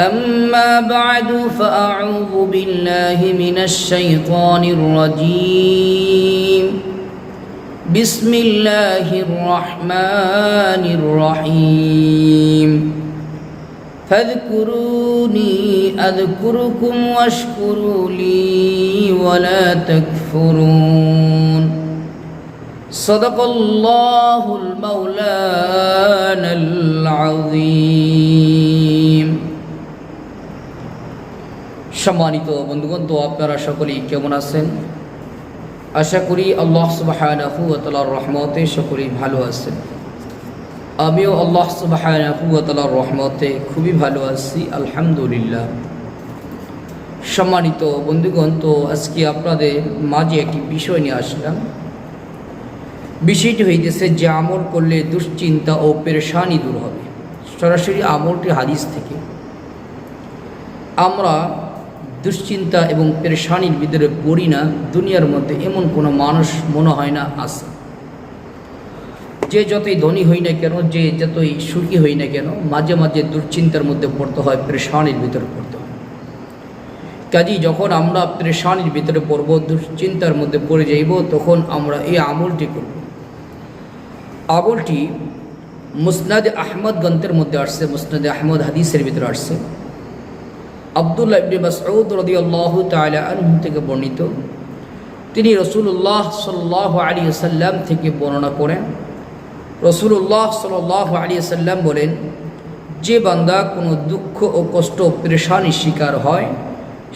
أما بعد فأعوذ بالله من الشيطان الرجيم. بسم الله الرحمن الرحيم. فاذكروني أذكركم واشكروا لي ولا تكفرون. صدق الله المولانا العظيم. সম্মানিত বন্ধুগণ, তো আপনারা সকলেই কেমন আছেন? আশা করি আল্লাহ সুবাহানাহু তালার রহমতে সকলেই ভালো আছেন। আমিও আল্লাহ সুবাহানাহু তালার রহমতে খুবই ভালো আছি, আলহামদুলিল্লাহ। সম্মানিত বন্ধুগণ, তো আজকে আপনাদের মাঝে একটি বিষয় নিয়ে আসলাম। বিষয়টি হইতেছে যে আমল করলে দুশ্চিন্তা ও পেরেশানি দূর হবে। সরাসরি আমলটি হাদিস থেকে। আমরা দুশ্চিন্তা এবং পেরেশানির ভিতরে পড়ি না, দুনিয়ার মধ্যে এমন কোনো মানুষ মনে হয় না আছে। যে যতই ধনী হই না কেন, যে যতই সুখী হই না কেন, মাঝে মাঝে দুশ্চিন্তার মধ্যে পড়তে হয়, পেরেশানির ভিতরে পড়তে হয়। কাজী যখন আমরা পেরেশানির ভিতরে পড়ব, দুশ্চিন্তার মধ্যে পড়ে যাইব, তখন আমরা এই আমলটি করব। আমলটি মুসনাদ আহমদ গ্রন্থের মধ্যে আসছে, মুসনাদ আহমদ হাদিসের ভিতরে আসছে। আবদুল্লাহ ইবনে মাসউদ রাদিয়াল্লাহু তাআলা আনহু থেকে বর্ণিত তিনি রসুল্লাহ সাল্লাহ আলী সাল্লাম থেকে বর্ণনা করেন রসুল্লাহ সাল্লাহ আলী সাল্লাম বলেন যে বান্দা কোনো দুঃখ ও কষ্ট পেরেশানির শিকার হয়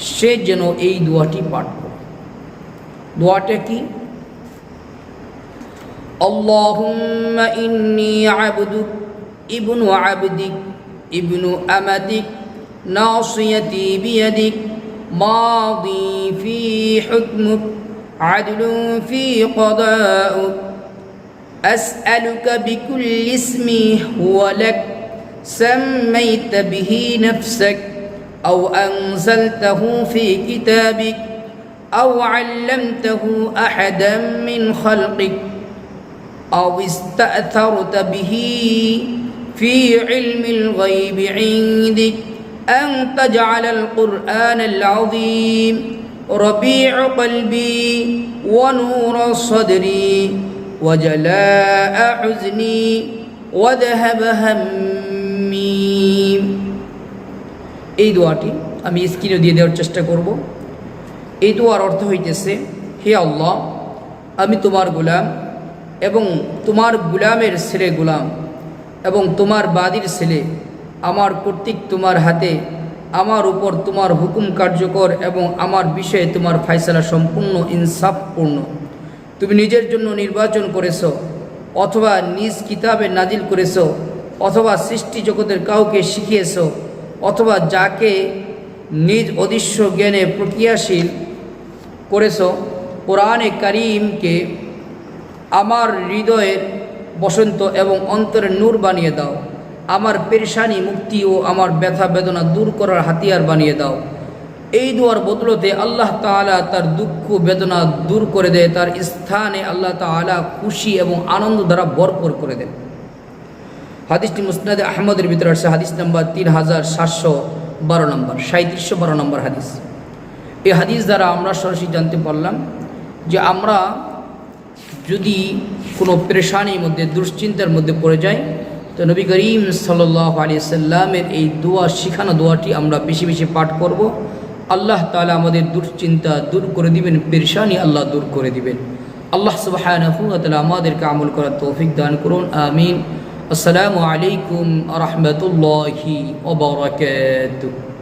সে যেন এই দোয়াটি পাঠ করে দোয়াটা কি اللهم إني عبدك ابن عبدك ابن أمتك ناصيتي بيدك ماضي في حكمك عدل في قضاءك أسألك بكل اسم هو لك سميت به نفسك أو أنزلته في كتابك أو علمته أحدا من خلقك أو استأثرت به في علم الغيب عندك. أن تجعل القرآن العظيم ربيع قلبي ونور صدري وجلاء حزني وذهب همي এই দোয়াটি আমি স্ক্রিনে দিয়ে দেওয়ার চেষ্টা করব এই দোয়ার অর্থ হইতেছে হে আল্লাহ আমি তোমার গোলাম এবং তোমার গুলামের ছেলে গুলাম এবং তোমার বাদির ছেলে আমার কর্তৃক তোমার হাতে, আমার উপর তোমার হুকুম কার্যকর এবং আমার বিষয়ে তোমার ফাইসলা সম্পূর্ণ ইনসাফপূর্ণ তুমি নিজের জন্য নির্বাচন করেছ, অথবা নিজ কিতাবে নাজিল করেছ, অথবা সৃষ্টি জগতের কাউকে শিখিয়েছ, অথবা যাকে নিজ অদৃশ্য জ্ঞানে প্রক্রিয়াশীল করেছ, কোরআনে করিমকে আমার হৃদয়ের বসন্ত এবং অন্তরের নূর বানিয়ে দাও। আমার পেরেশানি, মুক্তি ও আমার ব্যথা, বেদনা দূর করার হাতিয়ার বানিয়ে দাও। এই দোয়ার বদলতে আল্লাহ তালা তার দুঃখ, বেদনা দূর করে দেয়, তার স্থানে আল্লাহ তালা খুশি এবং আনন্দ দ্বারা ভরপুর করে দেন। হাদিসটি মুসনাদে আহমদের ভিতরে আসছে, হাদিস নাম্বার তিন হাজার সাতশো বারো নম্বর সাঁত্রিশশো বারো নম্বর হাদিস। এই হাদিস দ্বারা আমরা সরাসরি জানতে পারলাম যে আমরা যদি কোনো পেরেশানির মধ্যে, দুশ্চিন্তার মধ্যে পড়ে যাই তো নবী করিম সাল্লাহ সাল্লামের এই দোয়া, শিখানো দোয়াটি আমরা বেশি বেশি পাঠ করব। আল্লাহ তালা আমাদের দুশ্চিন্তা দূর করে দিবেন, পেরেশানি আল্লাহ দূর করে দিবেন। আল্লাহ সুবাহ আমাদেরকে আমল করার তৌফিক দান করুন, আমিন। আসসালামু আলাইকুম রহমতুল্লাহি ওবরাকাতুহ